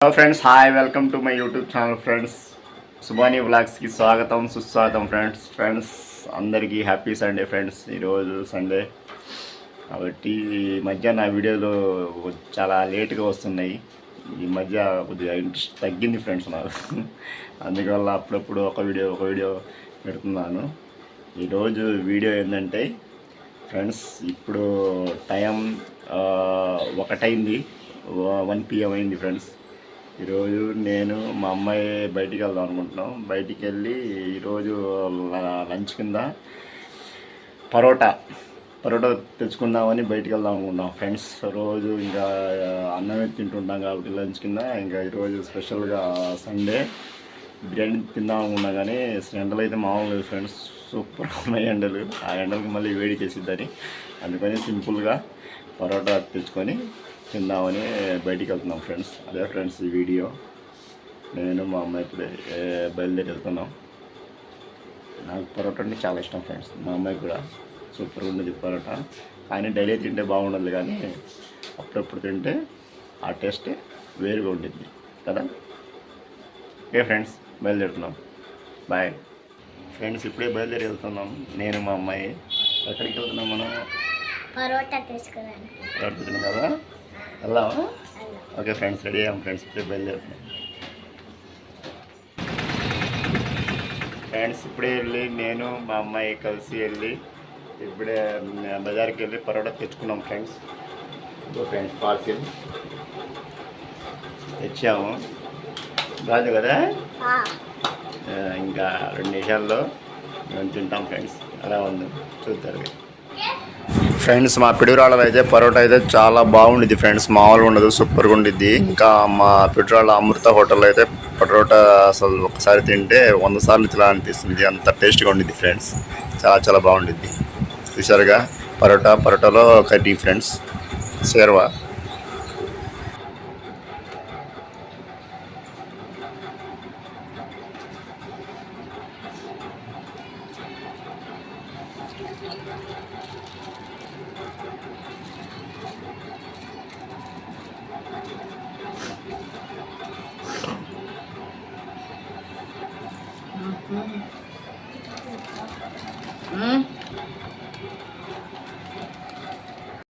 Hello friends hi welcome to my YouTube channel friends Subani వ్లాగ్స్కి స్వాగతం సుస్వాగతం friends friends అందరికీ happy Sunday friends ఈరోజు Sunday కాబట్టి ఈ మధ్య నా వీడియోలు చాలా లేట్గా వస్తున్నాయి. ఈ మధ్య కొద్దిగా ఇంట్రెస్ట్ తగ్గింది ఫ్రెండ్స్ నాకు అందువల్ల అప్పుడప్పుడు ఒక వీడియో ఒక వీడియో పెడుతున్నాను. ఈరోజు వీడియో ఏంటంటే ఫ్రెండ్స్ ఇప్పుడు టైం ఒకటైంది వన్ పిఎం అయింది ఫ్రెండ్స్ ఈరోజు నేను మా అమ్మాయి బయటికి వెళ్దాం అనుకుంటున్నాం. బయటికి వెళ్ళి ఈరోజు లంచ్ కింద పరోటా పరోటా తెచ్చుకుందామని బయటికి వెళ్దాం అనుకుంటున్నాం. ఫ్రెండ్స్ రోజు ఇంకా అన్నమే తింటుంటాం కాబట్టి లంచ్ కింద. ఇంకా ఈరోజు స్పెషల్గా సండే. బిర్యానీ తిందాం అనుకున్నా కానీ ఎండలు అయితే మామూలు ఫ్రెండ్స్. సూపర్గా ఉన్నాయి ఎండలు. ఆ ఎండలకు మళ్ళీ వేడి చేసిద్దని అందుకని సింపుల్గా పరోటా తెచ్చుకొని తిందామని బయటికి వెళ్తున్నాం ఫ్రెండ్స్. అదే ఫ్రెండ్స్ ఈ వీడియో. నేను మా అమ్మాయి ఇప్పుడే బయలుదేరి వెళ్తున్నాం నాకు పరోటా అంటే చాలా ఇష్టం ఫ్రెండ్స్. మా అమ్మాయి కూడా సూపర్గా ఉండేది పరోటా. కానీ డైలీ తింటే బాగుండదు కానీ అప్పుడప్పుడు తింటే ఆ టేస్ట్ వేరుగా ఉంటుంది కదా? ఓకే ఫ్రెండ్స్ బయలుదేరుతున్నాం. బాయ్. ఫ్రెండ్స్ ఇప్పుడే బయలుదేరి వెళ్తున్నాం. నేను మా అమ్మాయి. ఎక్కడికి వెళ్తున్నాం మనం? పరోటా తీసుకురండి వెళ్తున్నాం కదా వెళ్దామా? ఓకే ఫ్రెండ్స్ రెడీ అయ్యాం ఫ్రెండ్స్ ఇప్పుడే బయలుదేరుతున్నాం. ఫ్రెండ్స్ ఇప్పుడే వెళ్ళి నేను మా అమ్మాయి కలిసి వెళ్ళి ఇప్పుడే బజార్కి వెళ్ళి పరోటా తెచ్చుకున్నాం ఫ్రెండ్స్. Friends parcel. తెచ్చాము. రాదు కదా? ఇంకా రెండు నిమిషాల్లో మేము తింటాం ఫ్రెండ్స్. అలా ఉంది. చూద్దరు ఫ్రెండ్స్ మా పిడుగురాళ్ళది అయితే పరోటా అయితే చాలా బాగుండిద్ది ఫ్రెండ్స్. మామూలుగా ఉండదు సూపర్గా ఉండిద్ది. ఇంకా మా పిడుగురాళ్ళ అమృత హోటల్ అయితే పరోటా అసలు ఒకసారి తింటే వంద సార్లు తిలా అనిపిస్తుంది. అంత టేస్ట్గా ఉండిద్ది ఫ్రెండ్స్. చాలా చాలా బాగుండిద్ది. చూసారుగా పరోటా పరోటాలో కర్రీ ఫ్రెండ్స్. షేర్వా 嗯。嗯